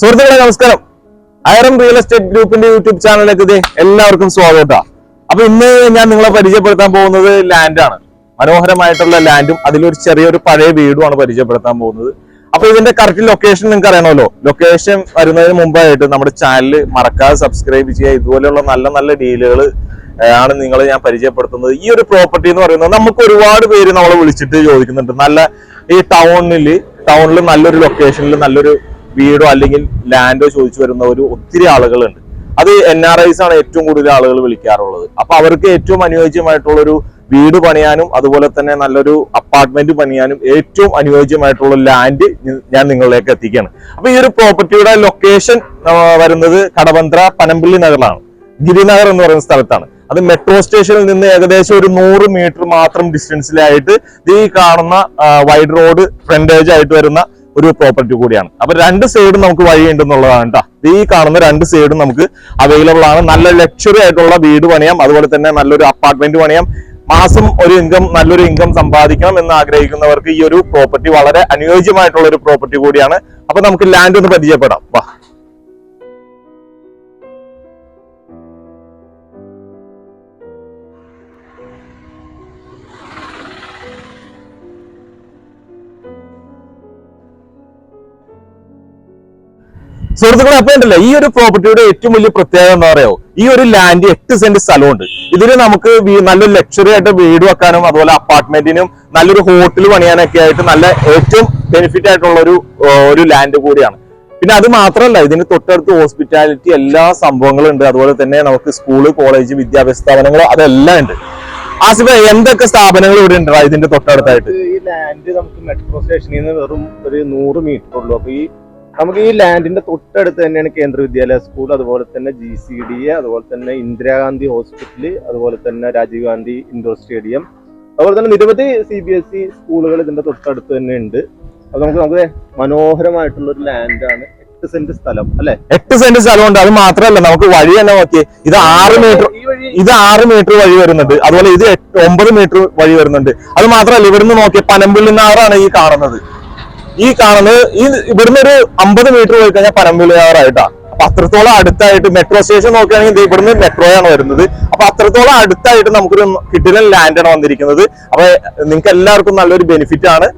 സുഹൃത്തുക്കളെ നമസ്കാരം. ഐറം real estate ഗ്രൂപ്പിന്റെ യൂട്യൂബ് ചാനലിലേക്ക് എല്ലാവർക്കും സ്വാഗതം. അപ്പൊ ഇന്ന് ഞാൻ നിങ്ങളെ പരിചയപ്പെടുത്താൻ പോകുന്നത് ലാൻഡാണ്. മനോഹരമായിട്ടുള്ള ലാൻഡും അതിലൊരു ചെറിയൊരു പഴയ വീടുമാണ് പരിചയപ്പെടുത്താൻ പോകുന്നത്. അപ്പൊ ഇതിന്റെ കറക്റ്റ് ലൊക്കേഷൻ നിങ്ങൾക്ക് അറിയണമല്ലോ. ലൊക്കേഷൻ വരുന്നതിന് മുമ്പായിട്ട് നമ്മുടെ ചാനൽ മറക്കാതെ സബ്സ്ക്രൈബ് ചെയ്യുക. ഇതുപോലെയുള്ള നല്ല നല്ല ഡീലുകൾ ആണ് നിങ്ങളെ ഞാൻ പരിചയപ്പെടുത്തുന്നത്. ഈ ഒരു പ്രോപ്പർട്ടി എന്ന് പറയുന്നത് നമുക്ക് ഒരുപാട് പേര് നമ്മളെ വിളിച്ചിട്ട് ചോദിക്കുന്നുണ്ട്. നല്ല ഈ ടൗണിൽ ടൗണിൽ നല്ലൊരു ലൊക്കേഷനിൽ നല്ലൊരു വീടോ അല്ലെങ്കിൽ ലാൻഡോ ചോദിച്ചു വരുന്ന ഒരു ഒത്തിരി ആളുകളുണ്ട്. അത് എൻ ആർ ഐസ് ആണ് ഏറ്റവും കൂടുതൽ ആളുകൾ വിളിക്കാറുള്ളത്. അപ്പൊ അവർക്ക് ഏറ്റവും അനുയോജ്യമായിട്ടുള്ള ഒരു വീട് പണിയാനും അതുപോലെ തന്നെ നല്ലൊരു അപ്പാർട്ട്മെന്റ് പണിയാനും ഏറ്റവും അനുയോജ്യമായിട്ടുള്ള ലാൻഡ് ഞാൻ നിങ്ങളിലേക്ക് എത്തിക്കുകയാണ്. അപ്പൊ ഈ ഒരു പ്രോപ്പർട്ടിയുടെ ലൊക്കേഷൻ വരുന്നത് കടവന്ത്ര പനമ്പള്ളി നഗറിലാണ്. ഗിരിനഗർ എന്ന് പറയുന്ന സ്ഥലത്താണ്. അത് മെട്രോ സ്റ്റേഷനിൽ നിന്ന് ഏകദേശം ഒരു നൂറ് മീറ്റർ മാത്രം ഡിസ്റ്റൻസിലായിട്ട് ഈ കാണുന്ന വൈഡ് റോഡ് ഫ്രണ്ടേജ് ആയിട്ട് വരുന്ന ഒരു പ്രോപ്പർട്ടി കൂടിയാണ്. അപ്പൊ രണ്ട് സൈഡും നമുക്ക് വഴിയുണ്ട് എന്നുള്ളതാണ് കേട്ടോ ഈ കാണുന്ന രണ്ട് സൈഡും നമുക്ക് അവൈലബിൾ ആണ്. നല്ല ലക്ഷറി ആയിട്ടുള്ള വീട് പണിയാം. അതുപോലെ തന്നെ നല്ലൊരു അപ്പാർട്ട്മെന്റ് പണിയാം. മാസം ഒരു ഇൻകം നല്ലൊരു ഇൻകം സമ്പാദിക്കണം എന്ന് ആഗ്രഹിക്കുന്നവർക്ക് ഈ ഒരു പ്രോപ്പർട്ടി വളരെ അനുയോജ്യമായിട്ടുള്ള ഒരു പ്രോപ്പർട്ടി കൂടിയാണ്. അപ്പൊ നമുക്ക് ലാൻഡ് ഒന്ന് പരിചയപ്പെടാം. വാ. സുഹൃത്തുക്കളെ അപ്പൊ ഉണ്ടല്ലോ ഈ ഒരു പ്രോപ്പർട്ടിയുടെ ഏറ്റവും വലിയ പ്രത്യേകത എന്താ പറയുക ഈ ഒരു ലാൻഡ് എട്ട് സെന്റ് സ്ഥലമുണ്ട്. ഇതിന് നമുക്ക് നല്ല നല്ലൊരു ലക്ഷറി ആയിട്ട് വീട് വെക്കാനും അതുപോലെ അപ്പാർട്ട്മെന്റിനും നല്ലൊരു ഹോട്ടൽ പണിയാനൊക്കെ ആയിട്ട് നല്ല ഏറ്റവും ബെനിഫിറ്റ് ആയിട്ടുള്ള ഒരു ഒരു ലാൻഡ് കൂടിയാണ്. പിന്നെ അത് മാത്രമല്ല ഇതിന് തൊട്ടടുത്ത് ഹോസ്പിറ്റാലിറ്റി എല്ലാ സംഭവങ്ങളും ഉണ്ട്. അതുപോലെ തന്നെ നമുക്ക് സ്കൂൾ കോളേജ് വിദ്യാഭ്യാസ സ്ഥാപനങ്ങൾ അതെല്ലാം ഉണ്ട്. ആസിഫ എന്തൊക്കെ സ്ഥാപനങ്ങൾ ഇവിടെ ഉണ്ട് ഇതിന്റെ തൊട്ടടുത്തായിട്ട്? ഈ ലാൻഡ് നമുക്ക് മെട്രോ സ്റ്റേഷനിൽ നിന്ന് വെറും ഒരു നൂറ് മീറ്റർ ഉള്ളൂ. അപ്പൊ ഈ നമുക്ക് ഈ ലാൻഡിന്റെ തൊട്ടടുത്ത് തന്നെയാണ് കേന്ദ്ര വിദ്യാലയ സ്കൂൾ അതുപോലെ തന്നെ ജി സി ഡി എ അതുപോലെ തന്നെ ഇന്ദിരാഗാന്ധി ഹോസ്പിറ്റൽ അതുപോലെ തന്നെ രാജീവ് ഗാന്ധി ഇൻഡോർ സ്റ്റേഡിയം അതുപോലെ തന്നെ നിരവധി സി ബി എസ് ഇ സ്കൂളുകൾ ഇതിന്റെ തൊട്ടടുത്ത് തന്നെ ഉണ്ട്. അപ്പൊ നമുക്ക് നമുക്ക് മനോഹരമായിട്ടുള്ള ഒരു ലാൻഡാണ്. എട്ട് സെന്റ് സ്ഥലം അല്ലെ? എട്ട് സെന്റ് സ്ഥലമുണ്ട് അത് മാത്രമല്ല നമുക്ക് വഴി തന്നെ നോക്കിയേ ഇത് ആറ് മീറ്റർ ഇത് ആറ് മീറ്റർ വഴി വരുന്നുണ്ട്. അതുപോലെ ഇത് ഒമ്പത് മീറ്റർ വഴി വരുന്നുണ്ട്. അത് മാത്രമല്ല ഇവിടുന്ന് നോക്കിയ പനമ്പിള്ളി നാറാണ് ഈ കാണുന്നത്. ഈ കാണുന്നത് ഈ ഇവിടുന്ന് ഒരു അമ്പത് മീറ്റർ പോയി കഴിഞ്ഞാൽ പനമ്പിള്ളി അപ്പൊ അത്രത്തോളം അടുത്തായിട്ട് മെട്രോ സ്റ്റേഷൻ നോക്കുകയാണെങ്കിൽ ഇവിടുന്ന് മെട്രോയാണ് വരുന്നത്. അപ്പൊ അത്രത്തോളം അടുത്തായിട്ട് നമുക്കൊരു കിട്ടിലൻ ലാൻഡാണ് വന്നിരിക്കുന്നത്. അപ്പൊ നിങ്ങൾക്ക് എല്ലാവർക്കും നല്ലൊരു ബെനിഫിറ്റ് ആണ്.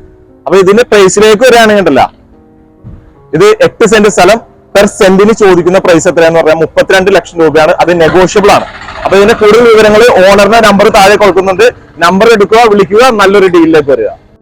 അപ്പൊ ഇതിന്റെ പ്രൈസിലേക്ക് വരികയാണെങ്കിൽ ഇത് എട്ട് സെന്റ് സ്ഥലം പെർ സെന്റിന് ചോദിക്കുന്ന പ്രൈസ് എത്രയാന്ന് പറഞ്ഞാൽ മുപ്പത്തിരണ്ട് ലക്ഷം രൂപയാണ്. അത് നെഗോഷ്യബിൾ ആണ്. അപ്പൊ ഇതിന്റെ കൂടുതൽ വിവരങ്ങൾ ഓണറിന്റെ നമ്പർ താഴെ കൊടുക്കുന്നുണ്ട്. നമ്പർ എടുക്കുക വിളിക്കുക നല്ലൊരു ഡീലിലേക്ക് വരിക.